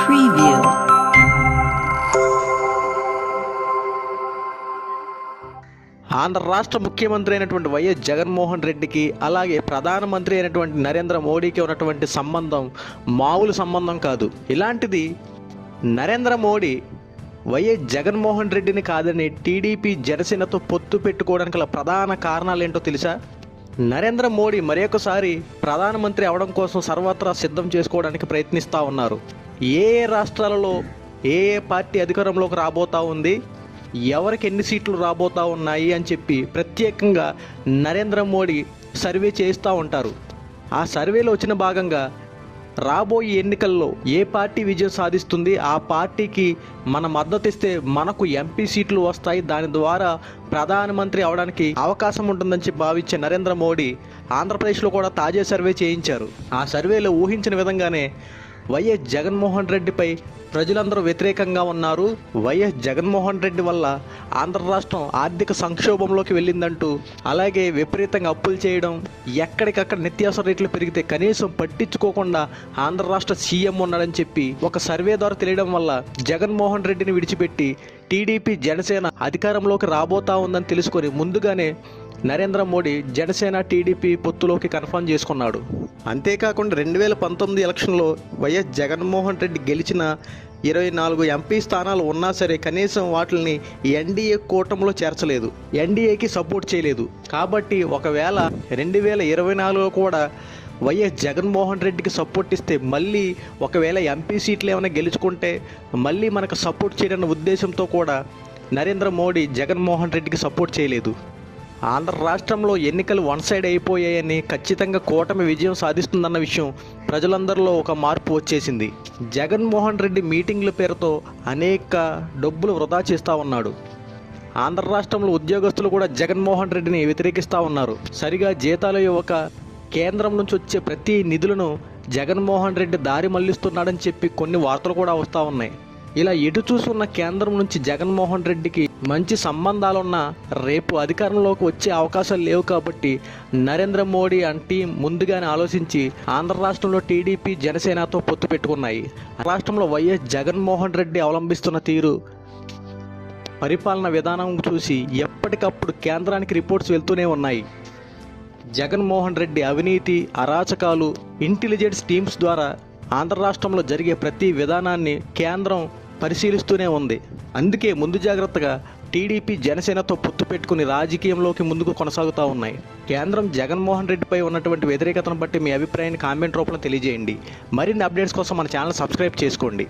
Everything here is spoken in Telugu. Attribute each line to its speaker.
Speaker 1: Preview.
Speaker 2: ఆంధ్ర రాష్ట్ర ముఖ్యమంత్రి అయినటువంటి వైఎస్ జగన్మోహన్ రెడ్డికి అలాగే ప్రధానమంత్రి అయినటువంటి నరేంద్ర మోడీకి ఉన్నటువంటి సంబంధం మామూలు సంబంధం కాదు ఇలాంటిది నరేంద్ర మోడీ వైఎస్ జగన్మోహన్ రెడ్డిని కాదని టీడీపీ జనసేనతో పొత్తు పెట్టుకోవడానికి గల ప్రధాన కారణాలు ఏంటో తెలుసా నరేంద్ర మోడీ మరొకసారి ప్రధానమంత్రి అవడం కోసం సర్వత్రా సిద్ధం చేసుకోవడానికి ప్రయత్నిస్తూ ఉన్నారు. ఏ ఏ రాష్ట్రాలలో ఏ ఏ పార్టీ అధికారంలోకి రాబోతా ఉంది? ఎవరికి ఎన్ని సీట్లు రాబోతా ఉన్నాయి అని చెప్పి ప్రత్యేకంగా నరేంద్ర మోడీ సర్వే చేస్తూ ఉంటారు. ఆ సర్వేలో వచ్చిన భాగంగా రాబోయే ఎన్నికల్లో ఏ పార్టీ విజయం సాధిస్తుంది? ఆ పార్టీకి మన మద్దతు ఇస్తే మనకు ఎంపీ సీట్లు వస్తాయి. దాని ద్వారా ప్రధానమంత్రి అవడానికి అవకాశం ఉంటుందని చెప్పి భావించే నరేంద్ర మోడీ ఆంధ్రప్రదేశ్లో కూడా తాజా సర్వే చేయించారు. ఆ సర్వేలో ఊహించిన విధంగానే వైఎస్ జగన్మోహన్ రెడ్డిపై ప్రజలందరూ వ్యతిరేకంగా ఉన్నారు. వైఎస్ జగన్మోహన్ రెడ్డి వల్ల ఆంధ్ర రాష్ట్రం ఆర్థిక సంక్షోభంలోకి వెళ్ళిందంటూ అలాగే విపరీతంగా అప్పులు చేయడం ఎక్కడికక్కడ నిత్యావసర రేట్లు పెరిగితే కనీసం పట్టించుకోకుండా ఆంధ్ర రాష్ట్ర సీఎం ఉన్నాడని చెప్పి ఒక సర్వే ద్వారా తెలియడం వల్ల జగన్మోహన్ రెడ్డిని విడిచిపెట్టి టీడీపీ జనసేన అధికారంలోకి రాబోతా ఉందని తెలుసుకొని ముందుగానే నరేంద్ర మోడీ జనసేన టీడీపీ పొత్తులోకి కన్ఫర్మ్ చేసుకున్నాడు. అంతేకాకుండా రెండు వేల పంతొమ్మిది ఎలక్షన్లో వైఎస్ జగన్మోహన్ రెడ్డి గెలిచిన ఇరవై నాలుగు ఎంపీ స్థానాలు ఉన్నా సరే కనీసం వాటిని ఎన్డీఏ కూటమిలో చేర్చలేదు. ఎన్డీఏకి సపోర్ట్ చేయలేదు. కాబట్టి ఒకవేళ రెండు వేల ఇరవై నాలుగులో కూడా వైఎస్ జగన్మోహన్ రెడ్డికి సపోర్ట్ ఇస్తే మళ్ళీ ఒకవేళ ఎంపీ సీట్లు ఏమైనా గెలుచుకుంటే మళ్ళీ మనకు సపోర్ట్ చేయడన్న ఉద్దేశంతో కూడా నరేంద్ర మోడీ జగన్మోహన్ రెడ్డికి సపోర్ట్ చేయలేదు. ఆంధ్ర రాష్ట్రంలో ఎన్నికలు వన్ సైడ్ అయిపోయాయని ఖచ్చితంగా కూటమి విజయం సాధిస్తుందన్న విషయం ప్రజలందరిలో ఒక మార్పు వచ్చేసింది. జగన్మోహన్ రెడ్డి మీటింగ్ల పేరుతో అనేక డబ్బులు వృధా చేస్తూ ఉన్నాడు. ఆంధ్ర రాష్ట్రంలో ఉద్యోగస్తులు కూడా జగన్మోహన్ రెడ్డిని వ్యతిరేకిస్తూ ఉన్నారు. సరిగా జీతాలు ఇవ్వక కేంద్రం నుంచి వచ్చే ప్రతి నిధులను జగన్మోహన్ రెడ్డి దారి మళ్ళిస్తున్నాడని చెప్పి కొన్ని వార్తలు కూడా వస్తూ ఉన్నాయి. ఇలా ఎటు చూసున్న కేంద్రం నుంచి జగన్మోహన్ రెడ్డికి మంచి సంబంధాలున్న రేపు అధికారంలోకి వచ్చే అవకాశాలు లేవు కాబట్టి నరేంద్ర మోడీ అంటే ముందుగానే ఆలోచించి ఆంధ్ర రాష్ట్రంలో టీడీపీ జనసేనతో పొత్తు పెట్టుకున్నాయి. రాష్ట్రంలో వైఎస్ జగన్మోహన్ రెడ్డి అవలంబిస్తున్న తీరు పరిపాలన విధానం చూసి ఎప్పటికప్పుడు కేంద్రానికి రిపోర్ట్స్ వెళ్తూనే ఉన్నాయి. జగన్మోహన్ రెడ్డి అవినీతి అరాచకాలు ఇంటెలిజెన్స్ టీమ్స్ ద్వారా ఆంధ్ర రాష్ట్రంలో జరిగే ప్రతి విధానాన్ని కేంద్రం పరిశీలిస్తూనే ఉంది. అందుకే ముందు జాగ్రత్తగా టీడీపీ జనసేనతో పొత్తు పెట్టుకుని రాజకీయంలోకి ముందుకు కొనసాగుతూ ఉన్నాయి. కేంద్రం జగన్మోహన్ రెడ్డిపై ఉన్నటువంటి వ్యతిరేకతను బట్టి మీ అభిప్రాయాన్ని కామెంట్ రూపంలో తెలియజేయండి. మరిన్ని అప్డేట్స్ కోసం మన ఛానల్ సబ్స్క్రైబ్ చేసుకోండి.